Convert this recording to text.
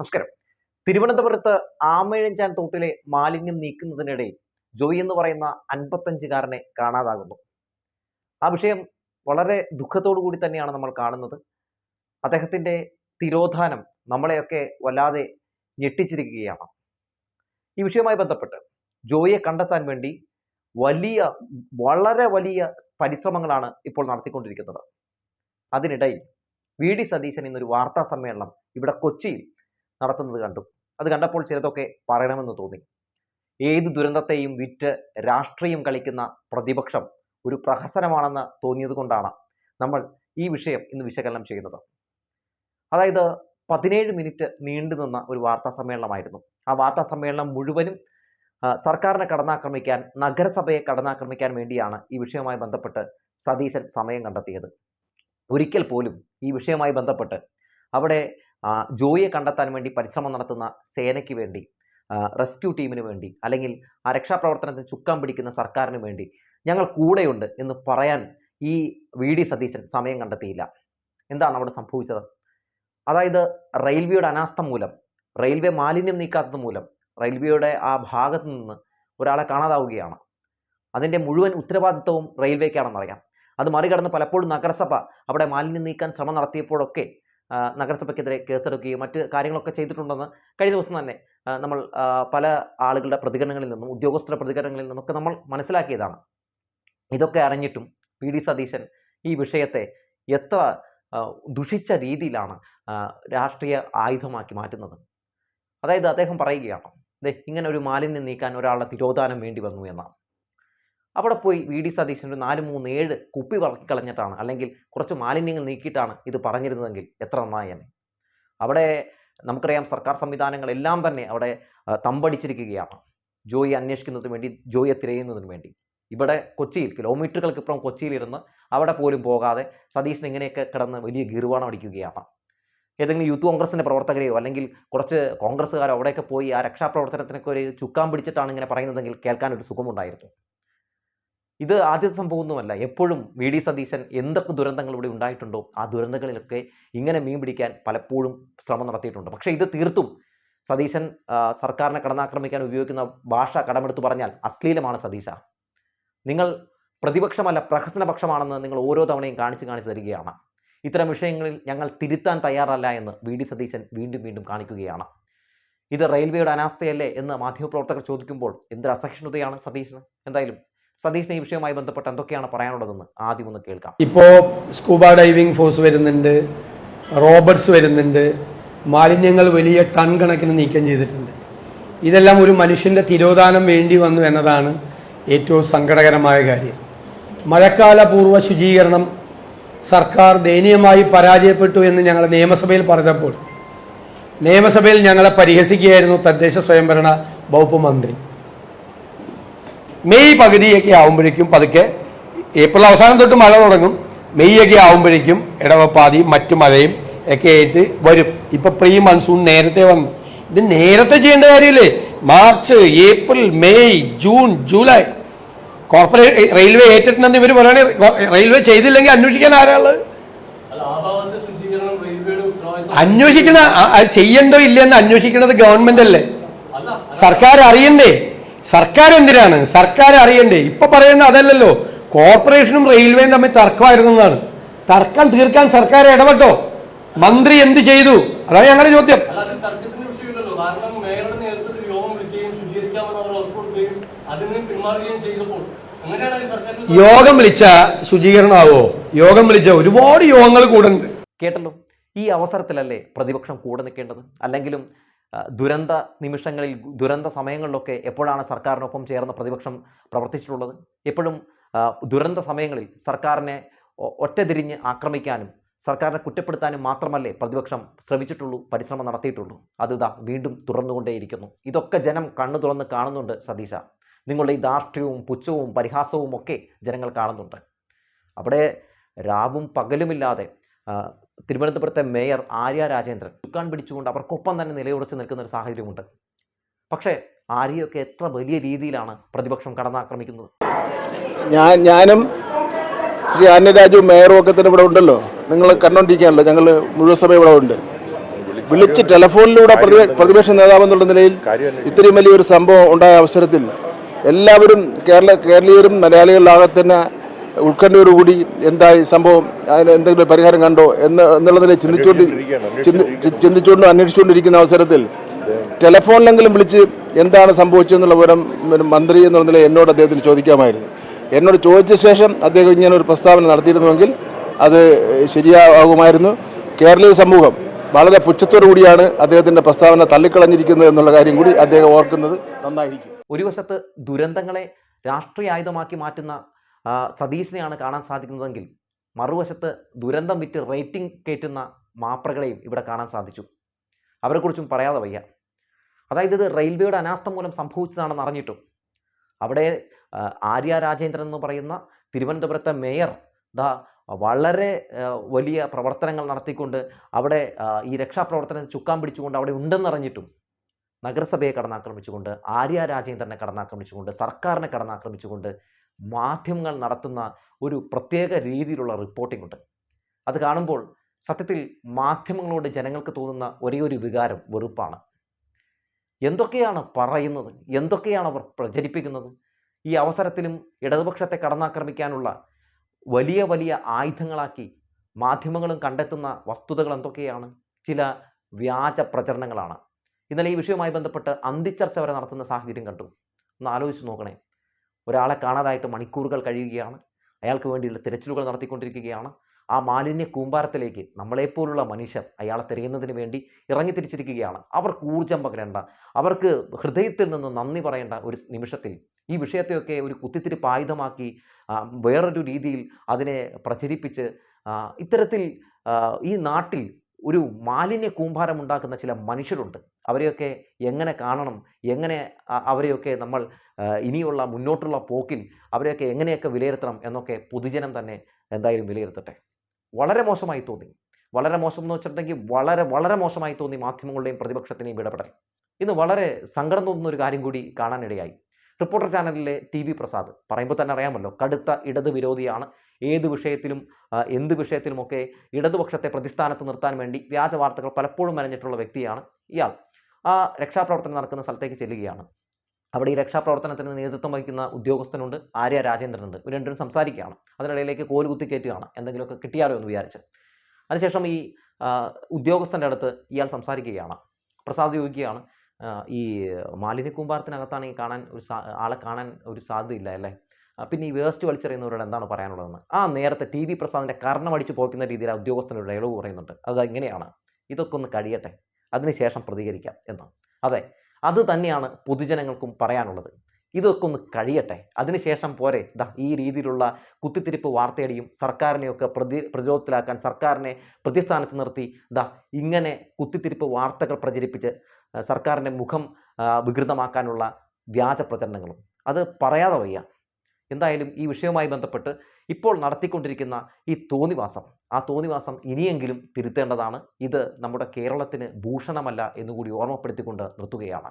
നമസ്കാരം. തിരുവനന്തപുരത്ത് ആമഴഞ്ചാൻ തോട്ടിലെ മാലിന്യം നീക്കുന്നതിനിടയിൽ ജോയി എന്ന് പറയുന്ന അൻപത്തഞ്ചുകാരനെ കാണാതാകുന്നു. ആ വിഷയം വളരെ ദുഃഖത്തോടു കൂടി തന്നെയാണ് നമ്മൾ കാണുന്നത്. അദ്ദേഹത്തിന്റെ തിരോധാനം നമ്മളെയൊക്കെ വല്ലാതെ ഞെട്ടിച്ചിരിക്കുകയാണ്. ഈ വിഷയവുമായി ബന്ധപ്പെട്ട് ജോയിയെ കണ്ടെത്താൻ വേണ്ടി വലിയ വളരെ വലിയ പരിശ്രമങ്ങളാണ് ഇപ്പോൾ നടത്തിക്കൊണ്ടിരിക്കുന്നത്. അതിനിടയിൽ വി. ഡി. സതീശൻ ഇന്നൊരു വാർത്താ സമ്മേളനം ഇവിടെ കൊച്ചിയിൽ നടത്തുന്നത് കണ്ടു. അത് കണ്ടപ്പോൾ ചിലതൊക്കെ പറയണമെന്ന് തോന്നി. ഏത് ദുരന്തത്തെയും വിറ്റ് രാഷ്ട്രീയം കളിക്കുന്ന പ്രതിപക്ഷം ഒരു പ്രഹസനമാണെന്ന് തോന്നിയത് കൊണ്ടാണ് നമ്മൾ ഈ വിഷയം ഇന്ന് വിശകലനം ചെയ്യുന്നത്. അതായത് പതിനേഴ് മിനിറ്റ് നീണ്ടു നിന്ന ഒരു വാർത്താ സമ്മേളനമായിരുന്നു. ആ വാർത്താ സമ്മേളനം മുഴുവനും സർക്കാരിനെ കടന്നാക്രമിക്കാൻ നഗരസഭയെ കടന്നാക്രമിക്കാൻ വേണ്ടിയാണ് ഈ വിഷയവുമായി ബന്ധപ്പെട്ട് സതീശൻ സമയം കണ്ടെത്തിയത്. ഒരിക്കൽ പോലും ഈ വിഷയവുമായി ബന്ധപ്പെട്ട് അവിടെ ജോയിയെ കണ്ടെത്താൻ വേണ്ടി പരിശ്രമം നടത്തുന്ന സേനയ്ക്ക് വേണ്ടി റെസ്ക്യൂ ടീമിന് വേണ്ടി അല്ലെങ്കിൽ ആ രക്ഷാപ്രവർത്തനത്തിന് ചുക്കാൻ പിടിക്കുന്ന സർക്കാരിന് വേണ്ടി ഞങ്ങൾ കൂടെയുണ്ട് എന്ന് പറയാൻ ഈ വി ഡി സതീശൻ സമയം കണ്ടെത്തിയില്ല. എന്താണ് അവിടെ സംഭവിച്ചത്? അതായത് റെയിൽവേയുടെ അനാസ്ഥ മൂലം റെയിൽവേ മാലിന്യം നീക്കാത്തത് മൂലം റെയിൽവേയുടെ ആ ഭാഗത്ത് നിന്ന് ഒരാളെ കാണാതാവുകയാണ്. അതിന്റെ മുഴുവൻ ഉത്തരവാദിത്വവും റെയിൽവേക്കാണെന്നറിയാം. അത് മറികടന്ന് പലപ്പോഴും നഗരസഭ അവിടെ മാലിന്യം നീക്കാൻ ശ്രമം നടത്തിയപ്പോഴൊക്കെ നഗരസഭയ്ക്കെതിരെ കേസെടുക്കുകയും മറ്റ് കാര്യങ്ങളൊക്കെ ചെയ്തിട്ടുണ്ടെന്ന് കഴിഞ്ഞ ദിവസം തന്നെ നമ്മൾ പല ആളുകളുടെ പ്രതികരണങ്ങളിൽ നിന്നും ഉദ്യോഗസ്ഥരുടെ പ്രതികരണങ്ങളിൽ നിന്നൊക്കെ നമ്മൾ മനസ്സിലാക്കിയതാണ്. ഇതൊക്കെ അറിഞ്ഞിട്ടും പി. ഡി. സതീശൻ ഈ വിഷയത്തെ എത്ര ദുഷിച്ച രീതിയിലാണ് രാഷ്ട്രീയ ആയുധമാക്കി മാറ്റുന്നത്. അതായത് അദ്ദേഹം പറയുകയാണ് ഇങ്ങനെ ഒരു മാലിന്യം നീക്കാൻ ഒരാളുടെ തിരോധാനം വേണ്ടി വന്നു എന്നാണ്. അവിടെ പോയി വി ഡി സതീശൻ ഒരു നാല് മൂന്ന് ഏഴ് കുപ്പി കളഞ്ഞിട്ടാണ്. അല്ലെങ്കിൽ കുറച്ച് മാലിന്യങ്ങൾ നീക്കിയിട്ടാണ് ഇത് പറഞ്ഞിരുന്നതെങ്കിൽ എത്ര നന്നായേനെ. അവിടെ നമുക്കറിയാം സർക്കാർ സംവിധാനങ്ങളെല്ലാം തന്നെ അവിടെ തമ്പടിച്ചിരിക്കുകയാണ്. ജോയി അന്വേഷിക്കുന്നതിന് വേണ്ടി ജോയിയെ തിരയുന്നതിന് വേണ്ടി. ഇവിടെ കൊച്ചിയിൽ കിലോമീറ്ററുകൾക്കിപ്പുറം കൊച്ചിയിലിരുന്ന് അവിടെ പോലും പോകാതെ സതീശൻ ഇങ്ങനെയൊക്കെ കിടന്ന് വലിയ ഗീർവാണം അടിക്കുകയാണ്. ഏതെങ്കിലും യൂത്ത് കോൺഗ്രസിന്റെ പ്രവർത്തകരെയോ അല്ലെങ്കിൽ കുറച്ച് കോൺഗ്രസ്സുകാരോ അവിടെയൊക്കെ പോയി ആ രക്ഷാപ്രവർത്തനത്തിനൊക്കെ ഒരു ചുക്കാൻ പിടിച്ചിട്ടാണ് ഇങ്ങനെ പറയുന്നതെങ്കിൽ കേൾക്കാനൊരു സുഖമുണ്ടായിരുന്നു. ഇത് ആദ്യത്തെ സംഭവമൊന്നുമല്ല. എപ്പോഴും വി ഡി സതീശൻ എന്തൊക്കെ ദുരന്തങ്ങൾ ഇവിടെ ഉണ്ടായിട്ടുണ്ടോ ആ ദുരന്തങ്ങളിലൊക്കെ ഇങ്ങനെ മീൻ പിടിക്കാൻ പലപ്പോഴും ശ്രമം നടത്തിയിട്ടുണ്ട്. പക്ഷേ ഇത് തീർത്തും സതീശൻ സർക്കാരിനെ കടന്നാക്രമിക്കാൻ ഉപയോഗിക്കുന്ന ഭാഷ കടമെടുത്തു പറഞ്ഞാൽ അശ്ലീലമാണ് സതീശ. നിങ്ങൾ പ്രതിപക്ഷമല്ല പ്രഹസനപക്ഷമാണെന്ന് നിങ്ങൾ ഓരോ തവണയും കാണിച്ച് കാണിച്ച് തരികയാണ്. ഇത്തരം വിഷയങ്ങളിൽ ഞങ്ങൾ തിരുത്താൻ തയ്യാറല്ല എന്ന് വി ഡി സതീശൻ വീണ്ടും വീണ്ടും കാണിക്കുകയാണ്. ഇത് റെയിൽവേയുടെ അനാസ്ഥയല്ലേ എന്ന് മാധ്യമപ്രവർത്തകർ ചോദിക്കുമ്പോൾ എന്തൊരു അസഹിഷ്ണുതയാണ് സതീശന്? എന്തായാലും സതീശന് ഈ വിഷയവുമായി ബന്ധപ്പെട്ട് എന്തൊക്കെയാണ് പറയാനുള്ളതെന്ന് ആദ്യം ഒന്ന് കേൾക്കാം. ഇപ്പോൾ സ്കൂബ ഡൈവിംഗ് ഫോഴ്സ് വരുന്നുണ്ട് റോബർട്സ് വരുന്നുണ്ട് മാലിന്യങ്ങൾ വലിയ ടൺ കണക്കിന് നീക്കം ചെയ്തിട്ടുണ്ട്. ഇതെല്ലാം ഒരു മനുഷ്യന്റെ തിരോധാനം വേണ്ടി വന്നു എന്നതാണ് ഏറ്റവും സങ്കടകരമായ കാര്യം. മഴക്കാല പൂർവ ശുചീകരണം സർക്കാർ ദയനീയമായി പരാജയപ്പെട്ടു എന്ന് ഞങ്ങൾ നിയമസഭയിൽ പറഞ്ഞപ്പോൾ നിയമസഭയിൽ ഞങ്ങളെ പരിഹസിക്കുകയായിരുന്നു തദ്ദേശ സ്വയംഭരണ വകുപ്പ് മന്ത്രി. മെയ് പകുതിയൊക്കെ ആവുമ്പോഴേക്കും പതുക്കെ ഏപ്രിൽ അവസാനം തൊട്ട് മഴ തുടങ്ങും. മെയ് ഒക്കെ ആവുമ്പോഴേക്കും ഇടവപ്പാതി മറ്റു മഴയും ഒക്കെ ആയിട്ട് വരും. ഇപ്പം പ്രീ മൺസൂൺ നേരത്തെ വന്നു. ഇത് നേരത്തെ ചെയ്യേണ്ട കാര്യമില്ലേ? March April May June July. Corporate railway ഏറ്റിട്ടുണ്ടെന്ന് ഇവർ പറയണേ? റെയിൽവേ ചെയ്തില്ലെങ്കിൽ അന്വേഷിക്കാൻ ആരാൾ അന്വേഷിക്കണ ചെയ്യണ്ടോ ഇല്ലെന്ന് അന്വേഷിക്കുന്നത് ഗവൺമെന്റ് അല്ല. സർക്കാർ അറിയണ്ടേ? സർക്കാർ എന്തിനാണ് സർക്കാർ അറിയണ്ടേ. ഇപ്പൊ പറയുന്ന അതല്ലല്ലോ. കോർപ്പറേഷനും റെയിൽവേയും തമ്മിൽ തർക്കമായിരുന്നു എന്നാണ്. തർക്കം തീർക്കാൻ സർക്കാർ ഇടപെട്ടോ? മന്ത്രി എന്ത് ചെയ്തു? അതാണ് ഞങ്ങളുടെ ചോദ്യം. അല്ല അതിൽ തർക്കത്തിന്റെ വിഷയമില്ലല്ലോ. കാരണം മേയറുടെ നേതൃത്വത്തിൽ യോഗം വിളിച്ച ശുചീകരണമാവോ? യോഗം വിളിച്ച ഒരുപാട് യോഗങ്ങൾ കൂടുന്നുണ്ട്. കേട്ടല്ലോ. ഈ അവസരത്തിലല്ലേ പ്രതിപക്ഷം കൂടെ നിൽക്കേണ്ടത്? അല്ലെങ്കിലും ദുരന്ത നിമിഷങ്ങളിൽ ദുരന്ത സമയങ്ങളിലൊക്കെ എപ്പോഴാണ് സർക്കാരിനൊപ്പം ചേർന്ന പ്രതിപക്ഷം പ്രവർത്തിച്ചിട്ടുള്ളത്? എപ്പോഴും ദുരന്ത സമയങ്ങളിൽ സർക്കാരിനെ ഒറ്റതിരിഞ്ഞ് ആക്രമിക്കാനും സർക്കാരിനെ കുറ്റപ്പെടുത്താനും മാത്രമല്ലേ പ്രതിപക്ഷം ശ്രമിച്ചിട്ടുള്ളൂ പരിശ്രമം നടത്തിയിട്ടുള്ളൂ. അത് ഇതാ വീണ്ടും തുറന്നുകൊണ്ടേയിരിക്കുന്നു ഇതൊക്കെ ജനം കണ്ണു തുറന്ന് കാണുന്നുണ്ട് സതീശ. നിങ്ങളുടെ ഈ ധാർഷ്ട്യവും പുച്ഛവും പരിഹാസവും ഒക്കെ ജനങ്ങൾ കാണുന്നുണ്ട്. അവിടെ രാവും പകലുമില്ലാതെ തിരുവനന്തപുരത്തെ മേയർ ആര്യ രാജേന്ദ്രൻ ചുക്കാൻ പിടിച്ചുകൊണ്ട് അവർക്കൊപ്പം തന്നെ നിലയുറച്ച് നിൽക്കുന്ന ഒരു സാഹചര്യമുണ്ട്. പക്ഷേ ആര്യയൊക്കെ എത്ര വലിയ രീതിയിലാണ് പ്രതിപക്ഷം കടന്നാക്രമിക്കുന്നത്? ഞാൻ ഞാനും ശ്രീ ആന്യരാജു മേയറും ഒക്കെ തന്നെ ഇവിടെ ഉണ്ടല്ലോ. നിങ്ങൾ കണ്ടോണ്ടിരിക്കുകയാണല്ലോ ഞങ്ങൾ മുഴുവൻ സമയം ഇവിടെ ഉണ്ട്. വിളിച്ച് ടെലിഫോണിലൂടെ പ്രതിപക്ഷ നേതാവ് എന്നുള്ള നിലയിൽ ഇത്രയും വലിയൊരു സംഭവം ഉണ്ടായ അവസരത്തിൽ എല്ലാവരും കേരള കേരളീയരും മലയാളികളിലാകെ തന്നെ ഉത്കണ്ഠയോടുകൂടി എന്തായി സംഭവം? അതിന് എന്തെങ്കിലും പരിഹാരം കണ്ടോ? എന്ന് എന്നുള്ളതിനെ ചിന്തിച്ചുകൊണ്ട് ചിന്തിച്ചുകൊണ്ട് ചിന്തി- ചിന്തിച്ചുകൊണ്ടും അന്വേഷിച്ചുകൊണ്ടിരിക്കുന്ന അവസരത്തിൽ ടെലഫോണിലെങ്കിലും വിളിച്ച് എന്താണ് സംഭവിച്ചതെന്നുള്ള വിവരം മന്ത്രി എന്നുള്ള നിലയിൽ എന്നോട് അദ്ദേഹത്തിന് ചോദിക്കാമായിരുന്നു. എന്നോട് ചോദിച്ച ശേഷം അദ്ദേഹം ഇങ്ങനെ ഒരു പ്രസ്താവന നടത്തിയിരുന്നുവെങ്കിൽ അത് ശരിയാകുമായിരുന്നു. കേരളീയ സമൂഹം വളരെ പുച്ഛത്തോടു കൂടിയാണ് അദ്ദേഹത്തിന്റെ പ്രസ്താവന തള്ളിക്കളഞ്ഞിരിക്കുന്നത് എന്നുള്ള കാര്യം കൂടി അദ്ദേഹം ഓർക്കുന്നത് നന്നായിരിക്കും. ഒരു വശത്ത് ദുരന്തങ്ങളെ രാഷ്ട്രീയ ആയുധമാക്കി മാറ്റുന്ന ആ, സതീശിനെയാണ് കാണാൻ സാധിക്കുന്നതെങ്കിൽ മറുവശത്ത് ദുരന്തം വിറ്റ് റേറ്റിംഗ് കയറ്റുന്ന മാപ്രകളെയും ഇവിടെ കാണാൻ സാധിച്ചു. അവരെക്കുറിച്ചും പറയാതെ വയ്യ. അതായത് ഇത് റെയിൽവേയുടെ അനാസ്ഥ മൂലം സംഭവിച്ചതാണെന്ന് അറിഞ്ഞിട്ടും അവിടെ ആര്യ രാജേന്ദ്രൻ എന്ന് പറയുന്ന തിരുവനന്തപുരത്തെ മേയർ ദാ വളരെ വലിയ പ്രവർത്തനങ്ങൾ നടത്തിക്കൊണ്ട് അവിടെ ഈ രക്ഷാപ്രവർത്തനം ചുക്കാൻ പിടിച്ചുകൊണ്ട് അവിടെ ഉണ്ടെന്നറിഞ്ഞിട്ടും നഗരസഭയെ കടന്നാക്രമിച്ചുകൊണ്ട് ആര്യ രാജേന്ദ്രനെ കടന്നാക്രമിച്ചുകൊണ്ട് സർക്കാരിനെ കടന്നാക്രമിച്ചുകൊണ്ട് മാധ്യമങ്ങൾ നടത്തുന്ന ഒരു പ്രത്യേക രീതിയിലുള്ള റിപ്പോർട്ടിംഗ് ഉണ്ട്. അത് കാണുമ്പോൾ സത്യത്തിൽ മാധ്യമങ്ങളോട് ജനങ്ങൾക്ക് തോന്നുന്ന ഒരേ ഒരു വികാരം വെറുപ്പാണ്. എന്തൊക്കെയാണ് പറയുന്നത്? എന്തൊക്കെയാണ് അവർ പ്രചരിപ്പിക്കുന്നത്? ഈ അവസരത്തിലും ഇടതുപക്ഷത്തെ കടന്നാക്രമിക്കാനുള്ള വലിയ വലിയ ആയുധങ്ങളാക്കി മാധ്യമങ്ങളും കണ്ടെത്തുന്ന വസ്തുതകൾ എന്തൊക്കെയാണ്? ചില വ്യാജ പ്രചരണങ്ങളാണ്. ഇന്നലെ ഈ വിഷയവുമായി ബന്ധപ്പെട്ട് അന്തിച്ചർച്ച വരെ നടത്തുന്ന സാഹചര്യം കണ്ടു. ഒന്ന് ആലോചിച്ച് നോക്കണേ. ഒരാളെ കാണാതായിട്ട് മണിക്കൂറുകൾ കഴിയുകയാണ്. അയാൾക്ക് വേണ്ടിയുള്ള തിരച്ചിലുകൾ നടത്തിക്കൊണ്ടിരിക്കുകയാണ്. ആ മാലിന്യ കൂമ്പാരത്തിലേക്ക് നമ്മളെപ്പോലുള്ള മനുഷ്യർ അയാളെ തിരയുന്നതിന് വേണ്ടി ഇറങ്ങി തിരിച്ചിരിക്കുകയാണ്. അവർക്ക് ഊർജം പകരേണ്ട അവർക്ക് ഹൃദയത്തിൽ നിന്ന് നന്ദി പറയേണ്ട ഒരു നിമിഷത്തിൽ ഈ വിഷയത്തെയൊക്കെ ഒരു കുത്തിത്തിരിപ്പ് ആയുധമാക്കി വേറൊരു രീതിയിൽ അതിനെ പ്രചരിപ്പിച്ച് ഇത്തരത്തിൽ ഈ നാട്ടിൽ ഒരു മാലിന്യ കൂമ്പാരം ഉണ്ടാക്കുന്ന ചില മനുഷ്യരുണ്ട്. അവരെയൊക്കെ എങ്ങനെ കാണണം എങ്ങനെ അവരെയൊക്കെ നമ്മൾ ഇനിയുള്ള മുന്നോട്ടുള്ള പോക്കിൽ അവരെയൊക്കെ എങ്ങനെയൊക്കെ വിലയിരുത്തണം എന്നൊക്കെ പൊതുജനം തന്നെ എന്തായാലും വിലയിരുത്തട്ടെ. വളരെ മോശമായി തോന്നി. വളരെ മോശം എന്ന് വെച്ചിട്ടുണ്ടെങ്കിൽ വളരെ വളരെ മോശമായി തോന്നി മാധ്യമങ്ങളുടെയും പ്രതിപക്ഷത്തിനെയും ഇടപെടൽ. ഇന്ന് വളരെ സങ്കടം തോന്നുന്ന ഒരു കാര്യം കൂടി കാണാനിടയായി. റിപ്പോർട്ടർ ചാനലിലെ ടി വി പ്രസാദ് പറയുമ്പോൾ തന്നെ അറിയാമല്ലോ കടുത്ത ഇടത് വിരോധിയാണ്. ഏത് വിഷയത്തിലും എന്ത് വിഷയത്തിലുമൊക്കെ ഇടതുപക്ഷത്തെ പ്രതിസ്ഥാനത്ത് നിർത്താൻ വേണ്ടി വ്യാജ വാർത്തകൾ പലപ്പോഴും മെനഞ്ഞിട്ടുള്ള വ്യക്തിയാണ് ഇയാൾ. ആ രക്ഷാപ്രവർത്തനം നടക്കുന്ന സ്ഥലത്തേക്ക് ചെല്ലുകയാണ്. അവിടെ ഈ രക്ഷാപ്രവർത്തനത്തിന് നേതൃത്വം വഹിക്കുന്ന ഉദ്യോഗസ്ഥനുണ്ട് ആര്യ രാജേന്ദ്രനുണ്ട്. ഇവർ രണ്ടും സംസാരിക്കുകയാണ്. അതിനിടയിലേക്ക് കോൽ കുത്തിക്കയറ്റുകയാണ് എന്തെങ്കിലുമൊക്കെ കിട്ടിയാലോ എന്ന് വിചാരിച്ച്. അതിനുശേഷം ഈ ഉദ്യോഗസ്ഥന്റെ അടുത്ത് ഇയാൾ സംസാരിക്കുകയാണ്. പ്രസാദ് ചോദിക്കുകയാണ് ഈ മാലിന്യ കൂമ്പാരത്തിനകത്താണ് ഈ കാണാൻ ഒരു ആളെ കാണാൻ ഒരു സാധ്യതയില്ല അല്ലേ? പിന്നെ ഈ വേസ്റ്റ് വലിച്ചെറിയുന്നവരോട് എന്താണ് പറയാനുള്ളതെന്ന്? ആ നേരത്തെ ടി വി പ്രസാദിന്റെ കർണം കർണമടിച്ച് പോക്കുന്ന രീതിയിൽ ആ ഉദ്യോഗസ്ഥനോട് ഡയലോഗ് പറയുന്നുണ്ട്. അത് ഇങ്ങനെയാണ്. ഇതൊക്കെ ഒന്ന് കഴിയട്ടെ. അതിനുശേഷം പ്രതികരിക്കാം എന്ന്. അതെ അത് തന്നെയാണ് പൊതുജനങ്ങൾക്കും പറയാനുള്ളത്. ഇതൊക്കെ ഒന്ന് കഴിയട്ടെ. അതിനുശേഷം പോരെ. ദാ ഈ രീതിയിലുള്ള കുത്തിത്തിരിപ്പ് വാർത്തയടിയും സർക്കാരിനെയൊക്കെ പ്രതി പ്രതിരോധത്തിലാക്കാൻ സർക്കാരിനെ പ്രതിസ്ഥാനത്ത് നിർത്തി ദാ ഇങ്ങനെ കുത്തിത്തിരിപ്പ് വാർത്തകൾ പ്രചരിപ്പിച്ച് സർക്കാരിന്റെ മുഖം വികൃതമാക്കാനുള്ള വ്യാജ പ്രചരണങ്ങളും. അത് പറയാതെ വയ്യ. എന്തായാലും ഈ വിഷയവുമായി ബന്ധപ്പെട്ട് ഇപ്പോൾ നടത്തിക്കൊണ്ടിരിക്കുന്ന ഈ തോന്നിവാസം ആ തോന്നിവാസം ഇനിയെങ്കിലും തിരുത്തേണ്ടതാണ്. ഇത് നമ്മുടെ കേരളത്തിന് ഭൂഷണമല്ല എന്നുകൂടി ഓർമ്മപ്പെടുത്തിക്കൊണ്ട് നിർത്തുകയാണ്.